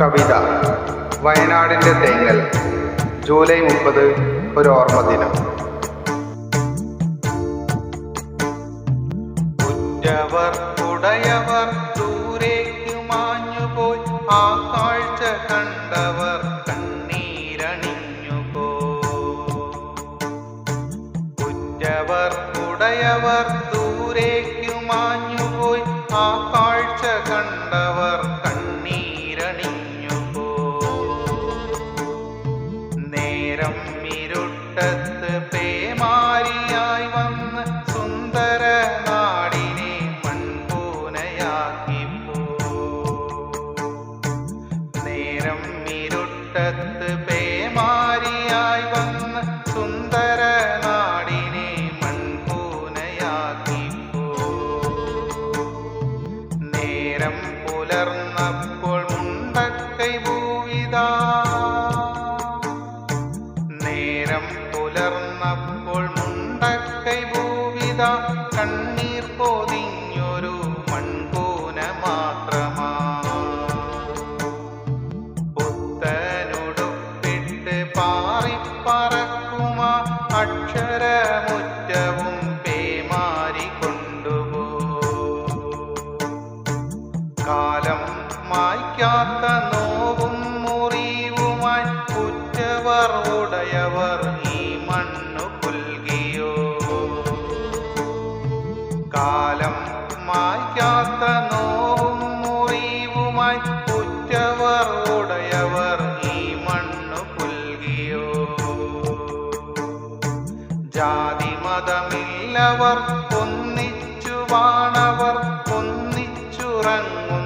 കവിത. വയനാടിന്റെ തേങ്ങൽ. ജൂലൈ മുപ്പത് ഒരു ഓർമ്മ ദിനം. ഉറ്റവർ ഉടയവർ ദൂരേക്ക് മാഞ്ഞുപോയി ആ കാഴ്ച കണ്ടവർ കണ്ണീരണിഞ്ഞുപോയി ഉറ്റവർ ഉടയവർ ദൂരേക്ക് മാഞ്ഞുപോയി ആ കാഴ്ച കണ്ടവർ നേരം ഇരുട്ടത്ത് പേമാരിയായി വന്ന് സുന്ദര നാടിനെ മൺപൂനയാക്കി പോ. നേരം ഇരുട്ടത്ത് പുലർന്നപ്പോൾ മുണ്ടക്കൈ ഭൂവിത കണ്ണീർ പൊതിഞ്ഞൊരു മൺകൂന മാത്രമാ. പുത്തനുടുപ്പിട്ട് പാറിപ്പറക്കുമാ അക്ഷരമുറ്റവും പേമാരി കൊണ്ടുപോ. കാലം മായ്ക്കാത്ത നോവും മുറിവുമായി കുറ്റവർ ഉടയവർ ഈ ജാതി മതമില്ലവർ ഒന്നിച്ചു വാണവർ ഒന്നിച്ചുറങ്ങുന്നു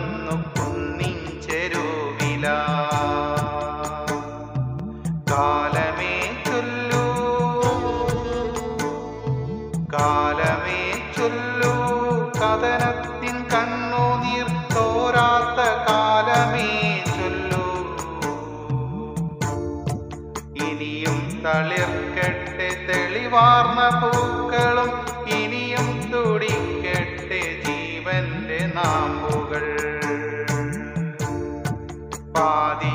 തളിർക്കട്ടെ തെളിവാർന്ന പൂക്കളും ഇനിയും തുടിക്കട്ടെ ജീവന്റെ നാമ്പുകൾ. പാതി